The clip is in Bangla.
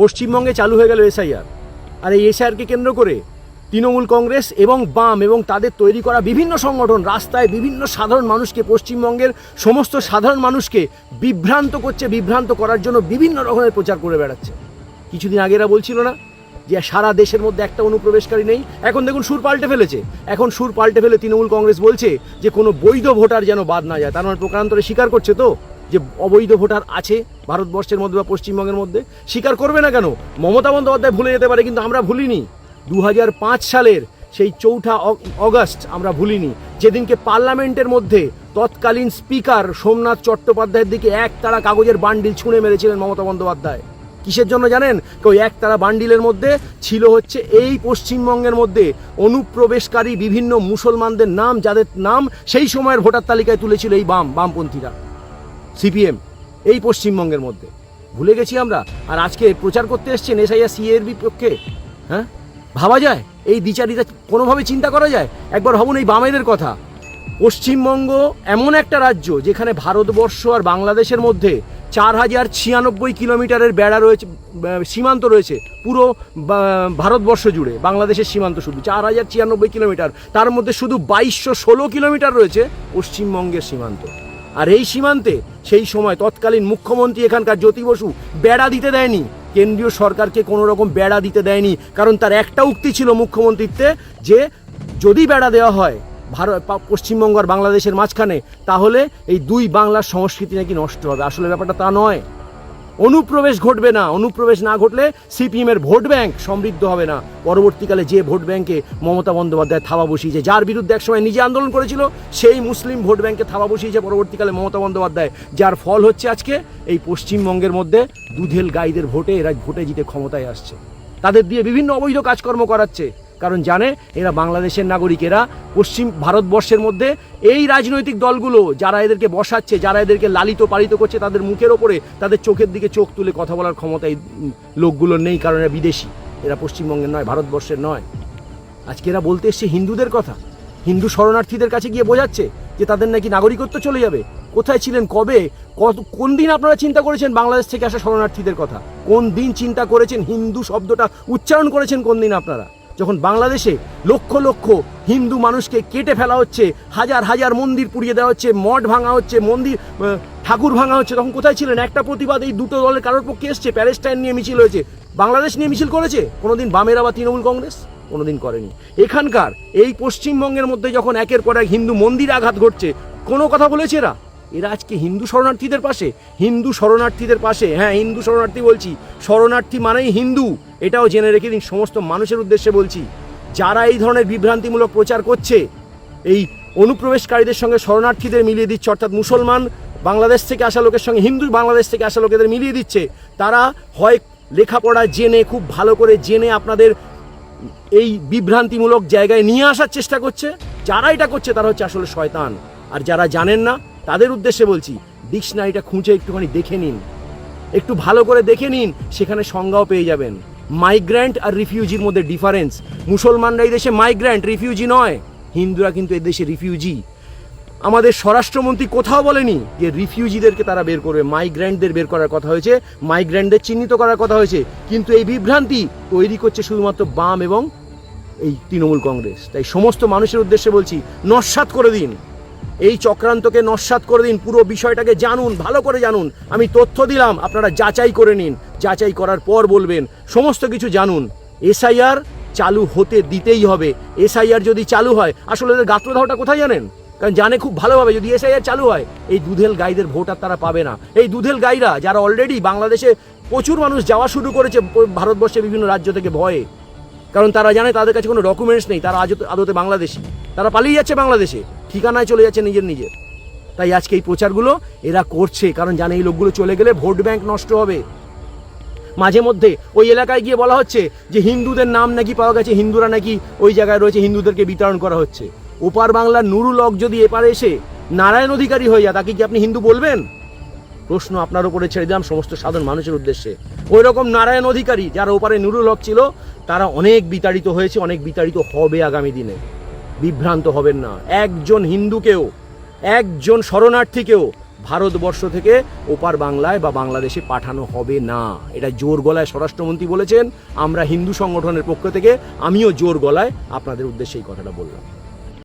পশ্চিমবঙ্গে চালু হয়ে গেল এসআইআর। আর এই এসআইআরকে কেন্দ্র করে তৃণমূল কংগ্রেস এবং বাম এবং তাদের তৈরি করা বিভিন্ন সংগঠন রাস্তায় বিভিন্ন সাধারণ মানুষকে, পশ্চিমবঙ্গের সমস্ত সাধারণ মানুষকে বিভ্রান্ত করছে, বিভ্রান্ত করার জন্য বিভিন্ন রকমের প্রচার করে বেড়াচ্ছে। কিছুদিন আগে এরা বলছিল না যে সারা দেশের মধ্যে একটা অনুপ্রবেশকারী নেই? এখন দেখুন সুর পাল্টে ফেলেছে। এখন সুর পাল্টে ফেলে তৃণমূল কংগ্রেস বলছে যে কোনো বৈধ ভোটার যেন বাদ না যায়। তার মানে প্রকারান্তরে স্বীকার করছে তো? যে অবৈধ ভোটার আছে ভারতবর্ষের মধ্যে বা পশ্চিমবঙ্গের মধ্যে, স্বীকার করবে না কেন? মমতা বন্দ্যোপাধ্যায় ভুলে যেতে পারে, কিন্তু আমরা ভুলিনি। দু হাজার পাঁচ সালের সেই চৌঠা অগ- অগস্ট আমরা ভুলিনি। যেদিনকে পার্লামেন্টের মধ্যে তৎকালীন স্পিকার সোমনাথ চট্টোপাধ্যায়ের দিকে এক তারা কাগজের বান্ডিল ছুঁড়ে মেরেছিলেন মমতা বন্দ্যোপাধ্যায়। কিসের জন্য জানেন? ওই এক তারা বান্ডিলের মধ্যে ছিল হচ্ছে এই পশ্চিমবঙ্গের মধ্যে অনুপ্রবেশকারী বিভিন্ন মুসলমানদের নাম, যাদের নাম সেই সময়ের ভোটার তালিকায় তুলেছিল এই বাম, বামপন্থীরা। সিপিএম, এই পশ্চিমবঙ্গের মধ্যে। ভুলে গেছি আমরা, আর আজকে প্রচার করতে এসছেন এসআইআর সি এর বিপক্ষে হ্যাঁ? ভাবা যায়? এই দ্বিচারিতা কোনোভাবে চিন্তা করা যায়? একবার ভাবুন এই বামেদের কথা। পশ্চিমবঙ্গ এমন একটা রাজ্য যেখানে ভারতবর্ষ আর বাংলাদেশের মধ্যে চার হাজার ছিয়ানব্বই কিলোমিটারের বেড়া রয়েছে সীমান্ত রয়েছে, পুরো ভারতবর্ষ জুড়ে, বাংলাদেশের সীমান্ত শুধু, চার হাজার ছিয়ানব্বই কিলোমিটার। তার মধ্যে শুধু বাইশশো ষোলো কিলোমিটার রয়েছে পশ্চিমবঙ্গের সীমান্ত। আর এই সীমান্তে সেই সময় তৎকালীন মুখ্যমন্ত্রী এখানকার জ্যোতি বসু বেড়া দিতে দেয়নি। কেন্দ্রীয় সরকারকে কোনো রকম বেড়া দিতে দেয়নি, কারণ তার একটা উক্তি ছিল মুখ্যমন্ত্রীত্বে যে যদি বেড়া দেওয়া হয় ভারত পশ্চিমবঙ্গ আর বাংলাদেশের মাঝখানে, তাহলে এই দুই বাংলার সংস্কৃতি নাকি নষ্ট হবে। আসলে ব্যাপারটা তা নয়। অনুপ্রবেশ ঘটবে না। অনুপ্রবেশ না ঘটলে সিপিএমের ভোট ব্যাংক সমৃদ্ধ হবে না। পরবর্তীকালে যে ভোট ব্যাংকে মমতা বন্দ্যোপাধ্যায় থাবা বসিয়েছে, যার বিরুদ্ধে একসময় নিজে আন্দোলন করেছিল, সেই মুসলিম ভোট ব্যাংকে থাবা বসিয়েছে পরবর্তীকালে মমতা বন্দ্যোপাধ্যায়। যার ফল হচ্ছে আজকে এই পশ্চিমবঙ্গের মধ্যে দুধেল গাইদের ভোটে এরা ভোটে জিতে ক্ষমতায় আসছে। তাদের দিয়ে বিভিন্ন অবৈধ কাজকর্ম করাচ্ছে। কারণ জানে এরা বাংলাদেশের নাগরিক এরা পশ্চিম ভারতবর্ষের মধ্যে এই রাজনৈতিক দলগুলো যারা এদেরকে বসাচ্ছে, যারা এদেরকে লালিত পালিত করছে, তাদের মুখের ওপরে তাদের চোখের দিকে চোখ তুলে কথা বলার ক্ষমতা এই লোকগুলোর নেই কারণ এরা বিদেশি। এরা পশ্চিমবঙ্গের নয়, ভারতবর্ষের নয়। আজকে এরা বলতে এসছে হিন্দুদের কথা। হিন্দু শরণার্থীদের কাছে গিয়ে বোঝাচ্ছে যে তাদের নাকি নাগরিকত্ব চলে যাবে। কোথায় ছিলেন, কবে, কত, কোন দিন আপনারা চিন্তা করেছেন বাংলাদেশ থেকে আসা শরণার্থীদের কথা? কোন দিন চিন্তা করেছেন হিন্দু শব্দটা উচ্চারণ করেছেন কোন দিন আপনারা? যখন বাংলাদেশে লক্ষ লক্ষ হিন্দু মানুষকে কেটে ফেলা হচ্ছে, হাজার হাজার মন্দির পুড়িয়ে দেওয়া হচ্ছে, মঠ ভাঙা হচ্ছে, মন্দির ঠাকুর ভাঙা হচ্ছে, তখন কোথায় ছিলেন? একটা প্রতিবাদ এই দুটো দলের কারোর পক্ষে এসছে? প্যালেস্টাইন নিয়ে মিছিল হয়েছে। বাংলাদেশ নিয়ে মিছিল করেছে? কোনোদিন বামেরা বা তৃণমূল কংগ্রেস? কোনোদিন করেনি। এখানকার, এই পশ্চিমবঙ্গের মধ্যে যখন একের পর এক হিন্দু মন্দির আঘাত ঘটছে, কোনো কথা বলেছে এরা? এরা আজকে হিন্দু শরণার্থীদের পাশে। হিন্দু শরণার্থীদের পাশে। হ্যাঁ হিন্দু শরণার্থী বলছি। শরণার্থী মানেই হিন্দু। এটাও জেনে রেখে দিন, সমস্ত মানুষের উদ্দেশ্যে বলছি। যারা এই ধরনের বিভ্রান্তিমূলক প্রচার করছে, এই অনুপ্রবেশকারীদের সঙ্গে শরণার্থীদের মিলিয়ে দিচ্ছে, অর্থাৎ মুসলমান বাংলাদেশ থেকে আসা লোকের সঙ্গে, হিন্দু বাংলাদেশ থেকে আসা লোকেদের মিলিয়ে দিচ্ছে, তারা হয় লেখাপড়া জেনে, খুব ভালো করে জেনে আপনাদের এই বিভ্রান্তিমূলক জায়গায় নিয়ে আসার চেষ্টা করছে। যারা এটা করছে, তারা হচ্ছে আসলে শয়তান। আর যারা জানেন না তাদের উদ্দেশ্যে বলছি, ডিকশনারিটা খুঁজে একটুখানি দেখে নিন। একটু ভালো করে দেখে নিন, সেখানে সংজ্ঞাও পেয়ে যাবেন। মাইগ্র্যান্ট আর রিফিউজির মধ্যে ডিফারেন্স। মুসলমানরা এই দেশে মাইগ্র্যান্ট, রিফিউজি নয়। হিন্দুরা কিন্তু এদেশে রিফিউজি। আমাদের স্বরাষ্ট্রমন্ত্রী কোথাও বলেনি যে রিফিউজিদেরকে তারা বের করবে। মাইগ্র্যান্টদের বের করার কথা হয়েছে, মাইগ্র্যান্টদের চিহ্নিত করার কথা হয়েছে। কিন্তু এই বিভ্রান্তি তৈরি করছে শুধুমাত্র বাম এবং এই তৃণমূল কংগ্রেস। তাই সমস্ত মানুষের উদ্দেশ্যে বলছি, নস্বাত করে দিন। এই চক্রান্তকে নস্বাত করে দিন, পুরো বিষয়টাকে জানুন, ভালো করে জানুন। আমি তথ্য দিলাম, আপনারা যাচাই করে নিন। যাচাই করার পর বলবেন, সমস্ত কিছু জানুন। এসআইআর চালু হতে দিতেই হবে। এসআইআর যদি চালু হয়, আসলে এদের গাত্রদাহটা কোথায় জানেন? কারণ জানে খুব ভালোভাবে যদি এসআইআর চালু হয়, এই দুধেল গাইদের ভোট আর তারা পাবে না। এই দুধেল গাইরা যারা অলরেডি বাংলাদেশে প্রচুর মানুষ যাওয়া শুরু করেছে ভারতবর্ষের বিভিন্ন রাজ্য থেকে ভয়ে, কারণ তারা জানে তাদের কাছে কোনো ডকুমেন্টস নেই, তারা আদতে বাংলাদেশি। তারা পালিয়ে যাচ্ছে বাংলাদেশে। ঠিকানায় চলে যাচ্ছে নিজের নিজের। তাই আজকে এই প্রচারগুলো এরা করছে, কারণ জানে এই লোকগুলো চলে গেলে ভোট ব্যাংক নষ্ট হবে। মাঝে মধ্যে ওই এলাকায় গিয়ে বলা হচ্ছে যে হিন্দুদের নাম নাকি পাওয়া গেছে, হিন্দুরা নাকি ওই জায়গায় রয়েছে, হিন্দুদেরকে বিতরণ করা হচ্ছে। ওপার বাংলার নুরুল হক যদি এপারে এসে নারায়ণ অধিকারী হয়ে যায়, তাকে কি আপনি হিন্দু বলবেন? প্রশ্ন আপনার উপরে ছেড়ে দিলাম সমস্ত সাধারণ মানুষের উদ্দেশ্যে। ওই রকম নারায়ণ অধিকারী যারা ওপারে নুরুল হক ছিল, তারা অনেক বিতাড়িত হয়েছে, অনেক বিতাড়িত হবে আগামী দিনে। বিভ্রান্ত হবেন না। একজন হিন্দুকেও, একজন শরণার্থীকেও ভারতবর্ষ থেকে ওপার বাংলায় বা বাংলাদেশে পাঠানো হবে না। এটা জোর গলায় স্বরাষ্ট্রমন্ত্রী বলেছেন, আমরা হিন্দু সংগঠনের পক্ষ থেকে, আমিও জোর গলায় আপনাদের উদ্দেশ্যে এই কথাটা বললাম।